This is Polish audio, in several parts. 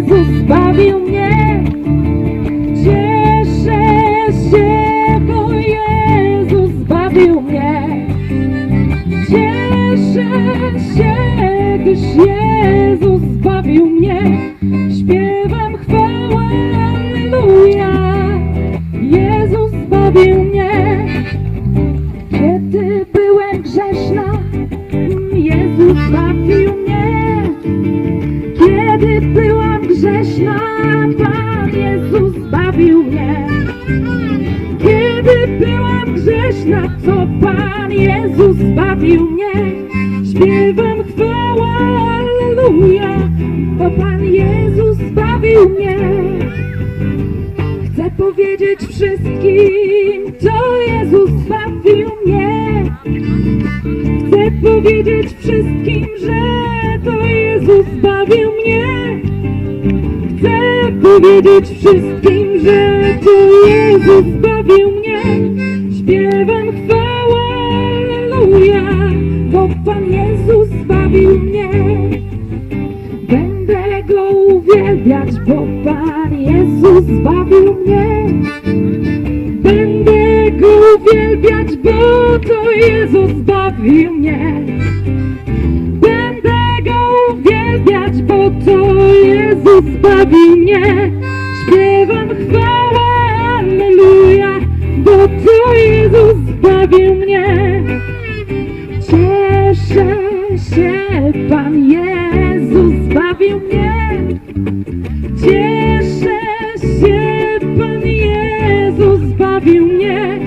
Jezus zbawił mnie. Cieszę się, bo Jezus zbawił mnie. Cieszę się, gdyż Jezus zbawił mnie. Śpiewam chwałę, Alleluja. Jezus zbawił mnie. Kiedy byłem grzeszna, Jezus zbawił Pan Jezus zbawił mnie. Kiedy byłam grzeszna, to Pan Jezus zbawił mnie. Śpiewam chwała, Alleluja, bo Pan Jezus zbawił mnie. Chcę powiedzieć wszystkim, to Jezus zbawił mnie. Chcę powiedzieć wszystkim, że to Jezus zbawił mnie. Powiedzieć wszystkim, że to Jezus zbawił mnie. Śpiewam chwałę, Alleluja, bo Pan Jezus zbawił mnie. Będę Go uwielbiać, bo Pan Jezus zbawił mnie. Będę Go uwielbiać, bo to Jezus zbawił mnie. Zbawił mnie. Śpiewam chwałę, Alleluja, bo to Jezus zbawił mnie. Cieszę się, Pan Jezus zbawił mnie. Cieszę się, Pan Jezus zbawił mnie.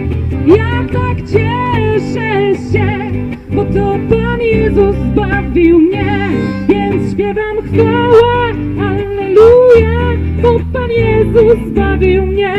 Ja tak cieszę się, bo to Pan Jezus zbawił mnie. Więc śpiewam Alleluja, bo Pan Jezus zbawił mnie.